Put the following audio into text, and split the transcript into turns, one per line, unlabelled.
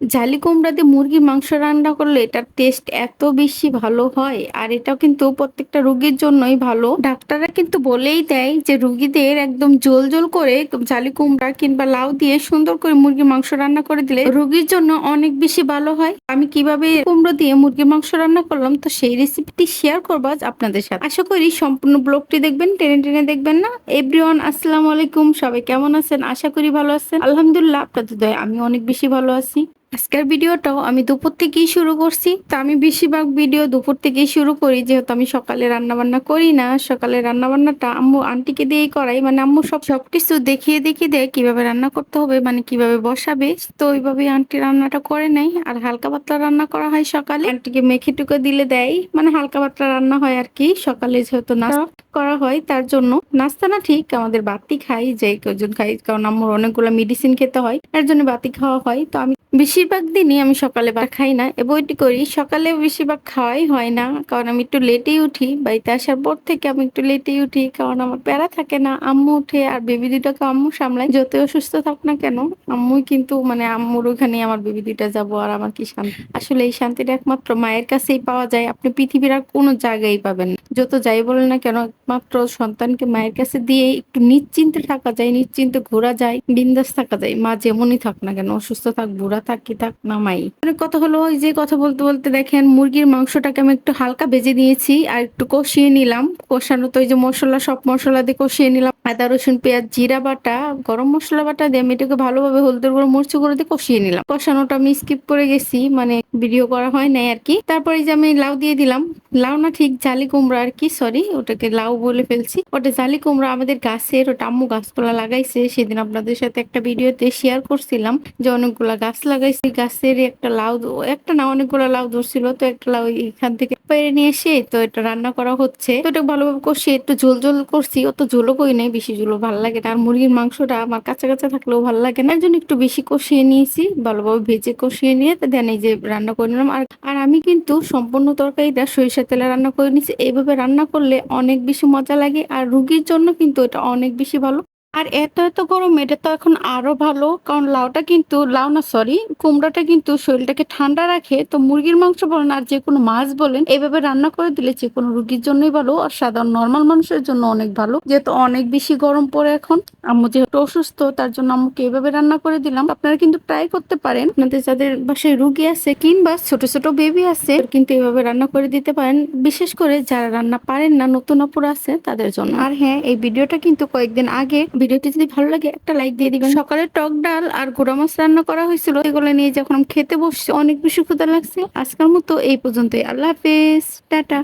জালি কুমড়া দিয়ে মুরগির মাংস রান্না করলে এটার টেস্ট এত বেশি ভালো হয়, আর এটাও কিন্তু প্রত্যেকটা রোগীর জন্যই ভালো। ডাক্তাররা কিন্তু বলেই দেয় যে রুগীদের একদম জোল জোল করে জালি কুমড়া কিংবা লাউ দিয়ে সুন্দর করে মুরগির মাংস রান্না করে দিলে রোগীর জন্য অনেক বেশি ভালো হয়। আমি কীভাবে কুমড়ো দিয়ে মুরগির মাংস রান্না করলাম, তো সেই রেসিপিটি শেয়ার করব আজ আপনাদের সাথে। আশা করি সম্পূর্ণ ব্লগটি দেখবেন, টেনে টেনে দেখবেন না? এভরিওয়ান আসসালামু আলাইকুম, সবাই কেমন আছেন? আশা করি ভালো আছেন। আলহামদুলিল্লাহ, আপনাদের দয় আমি অনেক বেশি ভালো আছি। আজকের ভিডিওটাও আমি দুপুর থেকেই শুরু করছি। তো আমি বেশিরভাগ ভিডিও দুপুর থেকেই শুরু করি, যেহেতু আমি সকালে রান্না বান্না করি না। সকালে রান্না বান্নাটা আম্মু আন্টিকে দিয়েই করাই। মানে আম্মু সব সবকিছু দেখিয়ে দেখিয়ে দেয় কীভাবে রান্না করতে হবে মানে কীভাবে বসাবে। তো ওইভাবে আন্টি রান্নাটা করে নেয়। আর হালকা পাতলা রান্না করা হয় সকালে। আন্টিকে মেখে টুকে দিলে দেয়। মানে হালকা পাতলা রান্না হয় আর কি। সকালে যেহেতু নাস্তা করা হয়, তার জন্য নাস্তা না ঠিক আমাদের বাতি খাই, যে কজন খাই, কারণ আমার অনেকগুলো মেডিসিন খেতে হয়, তার জন্য বাতি খাওয়া হয়। তো আমি বেশিরভাগ দিনই আমি সকালে বা খাই না এবং এটি করি। সকালে বেশিরভাগ খাওয়াই হয় না, কারণ আমি একটু লেটেই উঠি, বাড়িতে আসার পর থেকে আমি একটু লেটেই উঠি, কারণ আমার প্যারা থাকে না, আম্মু উঠে আর বেবি দুটাকে আম্মু সামলায়। যতই অসুস্থ থাক না কেন, আম্মুই কিন্তু মানে আম্মুর ওখানে আমার বেবি দুইটা যাব আর আমার কি শান্তি। আসলে এই শান্তিটা একমাত্র মায়ের কাছেই পাওয়া যায়, আপনি পৃথিবীর আর কোনো জায়গায় পাবেন। যত যাই বলেন না কেন একমাত্র সন্তানকে মায়ের কাছে দিয়ে একটু নিশ্চিন্তে থাকা যায়, নিশ্চিন্তে ঘোরা যায়, বিন্দাস থাকা যায়। মা যেমনই থাক না কেন, অসুস্থ থাক, বুড়া থাক, কি থাক, না মাই। অনেক কথা হলো ওই যে কথা বলতে বলতে দেখেন মুরগির মাংসটাকে আমি একটু হালকা ভেজে নিয়েছি আর একটু কষিয়ে নিলাম। কষানো তো ওই যে মশলা, সব মশলা দিয়ে কষিয়ে নিলাম। আদা, রসুন, পেঁয়াজ, জিরা বাটা, গরম মশলা বাটা দিয়ে আমি এটাকে ভালোভাবে হলদের গুঁড়ো মরচি গুঁড়ো দিয়ে কষিয়ে নিলাম। কষানোটা আমি স্কিপ করে গেছি মানে ভিডিও করা হয় নাই আর কি। তারপরে যে আমি লাউ দিয়ে দিলাম। লাউ না ঠিক জালি কুমড়া আর কি সরি ওটাকে লাউ বলে ফেলছি। ওটা জালি কুমড়া আমাদের গাছের, ওটা আম্মু গাছপালা লাগাইছে। সেদিন আপনাদের সাথে একটা ভিডিওতে শেয়ার করছিলাম যে অনেকগুলা গাছ লাগাইছে। গাছের একটা লাউ, একটা না অনেকগুলা লাউ ধরছিল, তো একটা লাউ এখান থেকে পেরে নিয়ে এসে তো এটা রান্না করা হচ্ছে। তো এটা ভালোভাবে কষিয়ে একটু ঝোল ঝোল করছি। অত ঝোলও কই নাই, বেশি ঝোলও ভালো লাগে না। আর মুরগির মাংসটা আমার কাঁচা কাঁচা থাকলেও ভালো লাগে না। জন্য একটু বেশি কষিয়ে নিয়েছি, ভালোভাবে ভেজে কষিয়ে নিয়ে দেন এই যে রান্না করে নিলাম। আর আর আমি কিন্তু সম্পূর্ণ তরকারিটা সরিষার তেলে রান্না করে নিয়েছি। এইভাবে রান্না করলে অনেক বেশি মজা লাগে। আর রুগীর জন্য কিন্তু এটা অনেক বেশি ভালো। আর এত এত গরম, এটা তো এখন আরও ভালো। কারণ লাউটা কিন্তু, লাউ না সরি কুমড়াটা কিন্তু শরীরটাকে ঠান্ডা রাখে। তো মুরগির মাংস বলেন আর যে কোনো মাছ বলেন, এভাবে রান্না করে দিলে যে কোনো রুগীর জন্যই ভালো, আর সাধারণ নর্মাল মানুষের জন্য অনেক ভালো। যেহেতু অনেক বেশি গরম পড়ে এখন। আম্মু যেহেতু অসুস্থ, তার জন্য আম্মুকে এইভাবে রান্না করে দিলাম। আপনারা কিন্তু ট্রাই করতে পারেন। আপনাদের যাদের বাসায় রুগী আছে কিংবা ছোট ছোট বেবি আছে কিন্তু এইভাবে রান্না করে দিতে পারেন। বিশেষ করে যারা রান্না পারেন না, নতুন অপুর আছে, তাদের জন্য। আর হ্যাঁ এই ভিডিওটা কিন্তু কয়েকদিন আগে, ভিডিওটি যদি ভালো লাগে, একটা লাইক দিয়ে দিবেন। সকালে টক ডাল আর গুঁড়া মাছ রান্না করা হয়েছিল। এগুলো নিয়ে যখন খেতে বসছি, অনেক বেশি ক্ষুদা লাগছে। আজকের মতো এই পর্যন্তই। আল্লাহ হাফেজ। টাটা।